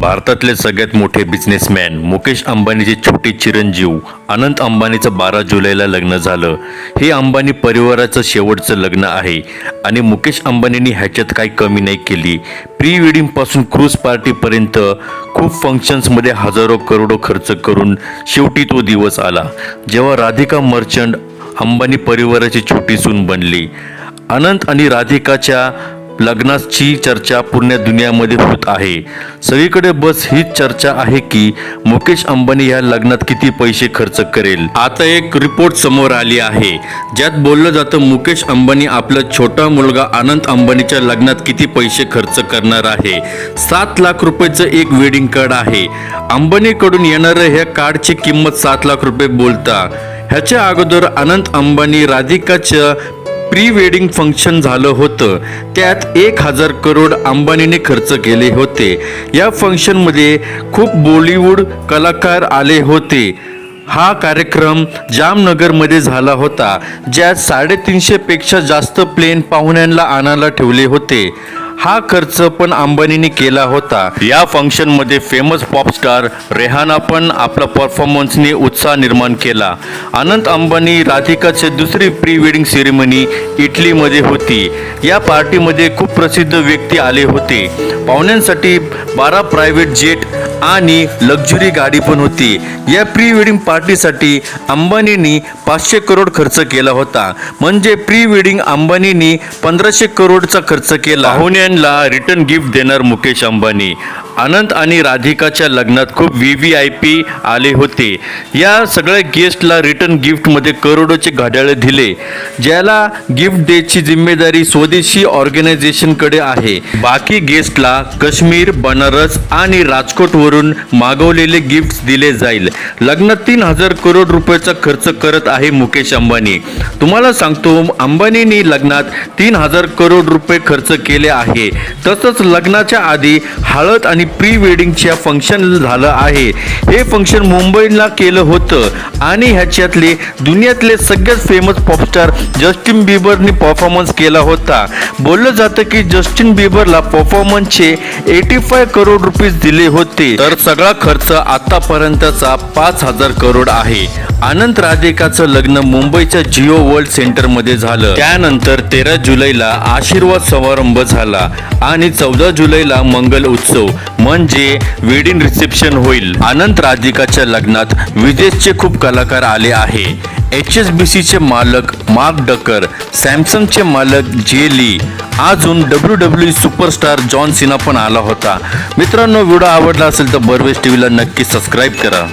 भारतातले सगळ्यात मोठे बिझनेसमॅन मुकेश अंबानीचे छोटे चिरंजीव अनंत अंबानीचं बारा जुलैला लग्न झालं. हे अंबानी परिवाराचं शेवटचं लग्न आहे आणि मुकेश अंबानींनी ह्याच्यात काही कमी नाही केली. प्री वेडिंगपासून क्रूज पार्टीपर्यंत खूप फंक्शन्समध्ये हजारो करोडो खर्च करून शेवटी तो दिवस आला. जेव्हा राधिका मर्चंट अंबानी परिवाराची छोटी सून बनली. अनंत आणि राधिकाच्या लग्नाची चर्चा पूर्ण दुनियामध्ये होत आहे. सगळीकडे बस हीच चर्चा आहे की मुकेश अंबानी या लग्नात किती पैसे खर्च करेल? आता एक रिपोर्ट समोर आली आहे. ज्यात बोललं जातं मुकेश अंबानी आपला छोटा मुलगा आनंद अंबानीच्या लग्नात किती पैसे खर्च करणार आहे? सात लाख रुपयाचं एक वेडिंग कार्ड आहे. अंबानीकडून येणारं ह्या कार्डची किंमत सात लाख रुपये बोलता. ह्याच्या अगोदर अनंत अंबानी राधिकाच्या प्री वेडिंग फंक्शन झालं होतं. त्यात एक हजार करोड अंबानीने खर्च केले होते. या फंक्शनमध्ये खूप बॉलिवूड कलाकार आले होते. हा कार्यक्रम जामनगरमध्ये झाला होता ज्यात साडेतीनशेपेक्षा जास्त प्लेन पाहुण्यांना आणायला ठेवले होते. हा खर्च पण अंबानीने केला होता. या फंक्शनमध्ये फेमस पॉपस्टार रेहाना पण आपला परफॉर्मन्सने उत्साह निर्माण केला. अनंत अंबानी राधिकाची दुसरी प्री वेडिंग सेरेमनी इटलीमध्ये होती. या पार्टीमध्ये खूप प्रसिद्ध व्यक्ती आले होते. पाहुण्यांसाठी बारा प्रायव्हेट जेट आणि लक्झुरी गाडी पण होती. या प्री वेडिंग पार्टीसाठी अंबानींनी पाचशे करोड खर्च केला होता. म्हणजे प्री वेडिंग अंबानींनी पंधराशे करोडचा खर्च केला. पाहुण्यांना रिटर्न गिफ्ट देणार मुकेश अंबानी. अनंत आणि राधिकाच्या लग्नात खूप व्ही व्ही आय पी आले होते. या सगळ्या गेस्टला रिटर्न गिफ्टमध्ये करोडोचे घड्याळे दिले. ज्याला गिफ्ट द्यायची जिम्मेदारी स्वदेशी ऑर्गनायझेशनकडे आहे. बाकी गेस्टला काश्मीर बनारस आणि करून मागवलेले गिफ्ट दिले जाईल. लग्नात तीन हजार करोड रुपयाचा खर्च करत आहे मुकेश अंबानी. तुम्हाला सांगतो अंबानींनी लग्नात तीन हजार करोड रुपये खर्च केले आहे. तसंच लग्नाच्या आधी हळद आणि प्री वेडिंगच्या फंक्शन झालं आहे. हे फंक्शन मुंबईला केलं होतं. आणि ह्याच्यातले दुनियातले सगळ्यात फेमस पॉपस्टार जस्टिन बिबरनी परफॉर्मन्स केला होता. बोललं जातं की जस्टिन बिबरला परफॉर्मन्सचे एटी फाय करोड रुपीज दिले होते. तर सगळा खर्च आतापर्यंतचा पाच हजार करोड आहे. आनंद राधिकाचं लग्न मुंबईच्या जिओ वर्ल्ड सेंटरमध्ये झालं. त्यानंतर तेरा जुलैला आशीर्वाद समारंभ झाला आणि चौदा जुलैला मंगल उत्सव म्हणजे वेडिंग रिसेप्शन होईल. आनंद राधिकाच्या लग्नात विदेशचे खूप कलाकार आले आहे. एच एस बी सीचे मालक मार्क डकर सॅमसंगचे मालक जे ली अजून W W superstar John Cena पण आला होता. मित्रांनो व्हिडिओ आवडला असेल तर बर्वेस टीव्हीला नक्की सबस्क्राईब करा.